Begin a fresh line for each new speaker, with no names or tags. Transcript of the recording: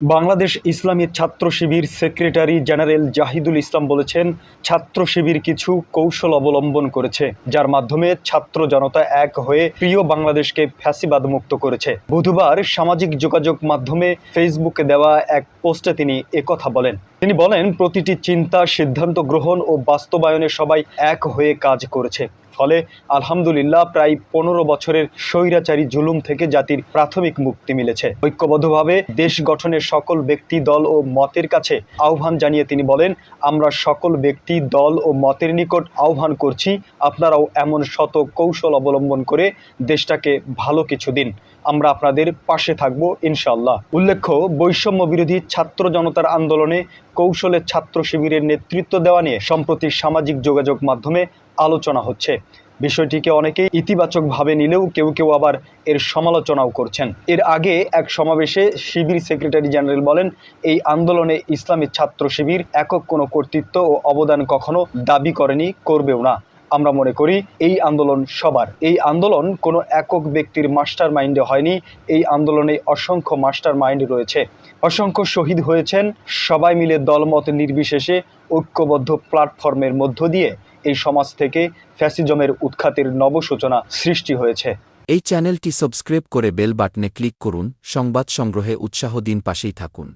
Bangladesh Islami Chhatra Shibir secretary general Zahidul Islam বলেছেন, ছাত্র শিবির কিছু কৌশল অবলম্বন করেছে, যার মাধ্যমে ছাত্র জনতা এক হয়ে প্রিয় বাংলাদেশকে ফ্যাসিবাদ মুক্ত করেছে। বুধবার সামাজিক যোগাযোগ মাধ্যমে ফেসবুকে দেওয়া এক পোস্টে তিনি একথা বলেন। তিনি বলেন, প্রতিটি চিন্তা, সিদ্ধান্ত গ্রহণ ও বাস্তবায়নে সবাই এক হয়ে কাজ করেছে। ফলে আলহামদুলিল্লাহ প্রায় পনেরো বছরের স্বৈরাচারী জুলুম থেকে জাতির প্রাথমিক মুক্তি মিলেছে। ঐক্যবদ্ধভাবে দেশ গঠনের সকল ব্যক্তি দল ও মতের কাছে আহ্বান জানিয়ে তিনি বলেন, আমরা সকল ব্যক্তি দল ও মতের নিকট আহ্বান করছি, আপনারাও এমন শত কৌশল অবলম্বন করে দেশটাকে ভালো কিছু দিন। আমরা আপনাদের পাশে থাকব ইনশাল্লাহ উল্লেখ্য, বৈষম্য বিরোধী ছাত্র জনতার আন্দোলনে কৌশলে ছাত্র শিবিরের নেতৃত্ব দেওয়া নিয়ে সম্প্রতি সামাজিক যোগাযোগ মাধ্যমে আলোচনা হচ্ছে। বিষয়টিকে অনেকেই ইতিবাচকভাবে নিলেও কেউ কেউ আবার এর সমালোচনাও করছেন। এর আগে এক সমাবেশে শিবির সেক্রেটারি জেনারেল বলেন, এই আন্দোলনে ইসলামী ছাত্র শিবির একক কোনো কর্তৃত্ব ও অবদান কখনো দাবি করেনি, করবেও না। আমরা মনে করি, এই আন্দোলন সবার। এই আন্দোলন কোনো একক ব্যক্তির মাস্টার মাইন্ডে হয়নি, এই আন্দোলনে অসংখ্য মাস্টার মাইন্ড রয়েছে। অসংখ্য শহীদ হয়েছেন, সবাই মিলে দলমত নির্বিশেষে ঐক্যবদ্ধ প্ল্যাটফর্মের মধ্য দিয়ে। এই সমাজ থেকে ফ্যাসিজমের উৎখাতের নবসূচনা সৃষ্টি হয়েছে।
এই চ্যানেলটি সাবস্ক্রাইব করে বেল বাটনে ক্লিক করুন, সংবাদ সংগ্রহে উৎসাহ দিন পাশেই থাকুন।